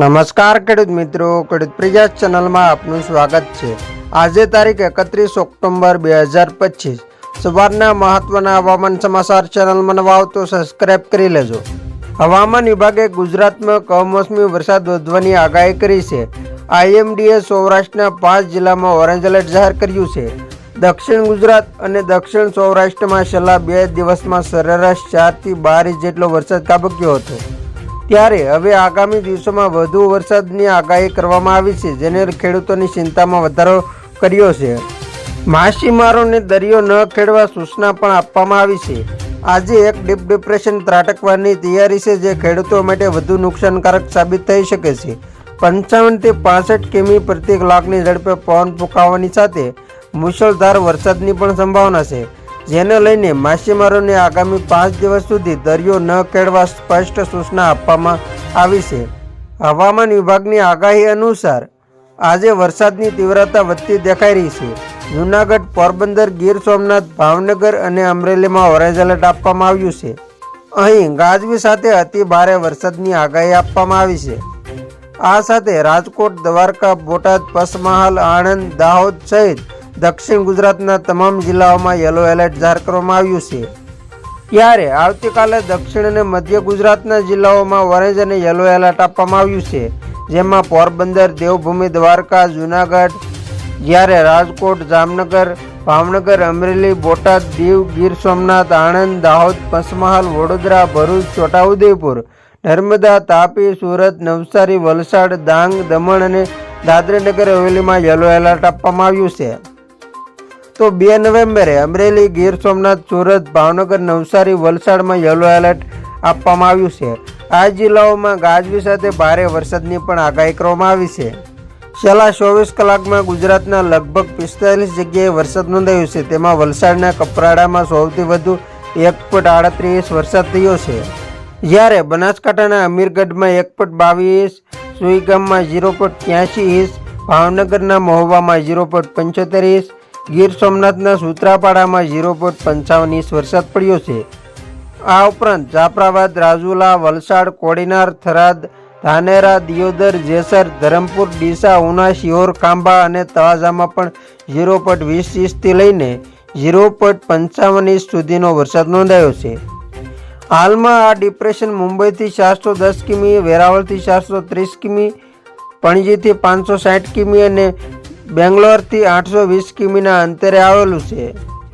નમસ્કાર ખેડૂત મિત્રો, ખેડૂત પ્રજા ચેનલમાં આપનું સ્વાગત છે. આજે તારીખ એકત્રીસ ઓક્ટોબર બે હજાર પચીસ. સવારના મહત્વના હવામાન સમાચાર ચેનલમાં નવા તો સબસ્ક્રાઇબ કરી લેજો. હવામાન વિભાગે ગુજરાતમાં કમોસમી વરસાદ વધવાની આગાહી કરી છે. આઈએમડીએ સૌરાષ્ટ્રના પાંચ જિલ્લામાં ઓરેન્જ એલર્ટ જાહેર કર્યું છે. દક્ષિણ ગુજરાત અને દક્ષિણ સૌરાષ્ટ્રમાં છેલ્લા બે દિવસમાં સરેરાશ ચારથી બાર ઇંચ જેટલો વરસાદ ખાબક્યો હતો. ત્યારે હવે આગામી દિવસોમાં વધુ વરસાદની આગાહી કરવામાં આવી છે, જેને ખેડૂતોની ચિંતામાં વધારો કર્યો છે. માછીમારોને દરિયો ન ખેડવા સૂચના પણ આપવામાં આવી છે. આજે એક ડીપ ડિપ્રેશન ત્રાટકવાની તૈયારી છે, જે ખેડૂતો માટે વધુ નુકસાનકારક સાબિત થઈ શકે છે. પંચાવનથી પાસઠ કિમી પ્રતિ કલાકની ઝડપે પવન ફૂંકાવાની સાથે મુશળધાર વરસાદની પણ સંભાવના છે. જેને લઈને માછીમારોને આગામી પાંચ દિવસ સુધી દરિયો ન ખેડવા સ્પષ્ટ સૂચના આપવામાં આવી છે. હવામાન વિભાગની આગાહી અનુસાર, આજે વરસાદની તીવ્રતા વધતી દેખાઈ રહી છે. જૂનાગઢ પોરબંદર ગીર સોમનાથ ભાવનગર અને અમરેલીમાં ઓરેન્જ એલર્ટ આપવામાં આવ્યું છે. અહીં ગાજવી સાથે અતિ ભારે વરસાદની આગાહી આપવામાં આવી છે. આ સાથે રાજકોટ, દ્વારકા, બોટાદ પસમહાલ આણંદ, દાહોદ સહિત દક્ષિણ ગુજરાતના તમામ જિલ્લાઓમાં યલો એલર્ટ જાહેર કરવામાં આવ્યું છે. ત્યારે આવતીકાલે દક્ષિણ અને મધ્ય ગુજરાતના જિલ્લાઓમાં ઓરેન્જ અને યલો એલર્ટ આપવામાં આવ્યું છે. જેમાં પોરબંદર, દેવભૂમિ, દ્વારકા, જૂનાગઢ, જ્યારે રાજકોટ, જામનગર, ભાવનગર, અમરેલી, બોટાદ, દીવ, ગીર સોમનાથ, આણંદ, દાહોદ, પંચમહાલ, વડોદરા, ભરૂચ, છોટાઉદેપુર, નર્મદા, તાપી, સુરત, નવસારી, વલસાડ, ડાંગ, દમણ અને દાદરાનગર હવેલીમાં યલો એલર્ટ આપવામાં આવ્યું છે. તો બે નવેમ્બરે અમરેલી ગીર સોમનાથ સુરત ભાવનગર નવસારી વલસાડમાં યલો એલર્ટ આપવામાં આવ્યું છે. આ જિલ્લાઓમાં ગાજવી સાથે ભારે વરસાદની પણ આગાહી કરવામાં આવી છે. છેલ્લા ચોવીસ કલાકમાં ગુજરાતના લગભગ પિસ્તાલીસ જગ્યાએ વરસાદ નોંધાયો છે. તેમાં વલસાડના કપરાડામાં સૌથી વધુ એક પોઈન્ટ આડત્રીસ વરસાદ થયો છે. જ્યારે બનાસકાંઠાના અમીરગઢમાં એક પોઈન્ટ બાવીસ, સુઈગામમાં ઝીરો પોઈન્ટ ત્યાંસી ઇંચ, ભાવનગરના મહુવામાં ઝીરો પોઈન્ટ પંચોતેર ઇંચ ગીર સોમનાથના સુત્રાપાડામાં ઝીરો પોઈન્ટ પંચાવન ઇંચ વરસાદ પડ્યો છે. આ ઉપરાંત જાફરાબાદ, રાજુલા, વલસાડ, કોડીનાર, થરાદ, ધાનેરા, દિયોદર, જેસર, ધરમપુર, ડીસા, ઉના, શિહોર, ખાંભા અને તળાજામાં પણ ઝીરો પોઈન્ટ વીસ ઇંચથી લઈને ઝીરો પોઈન્ટ પંચાવન ઇંચ સુધીનો વરસાદ નોંધાયો છે. હાલમાં આ ડિપ્રેશન મુંબઈથી ચારસો દસ કિમી, વેરાવળથી ચારસો ત્રીસ કિમી, પણજીથી પાંચસો સાઠ કિમી અને બેંગ્લોરથી આઠસો વીસ કિમીના અંતરે આવેલું છે.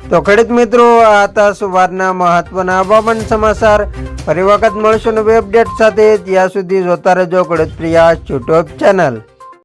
તો ખેડૂત મિત્રો, આ હતા સવારના મહત્વના હવામાન સમાચાર. ફરી વખત મળશું નવી અપડેટ સાથે. ત્યાં સુધી જોતા રહેજો ખેડૂત પ્રિયા યુટ્યુબ ચેનલ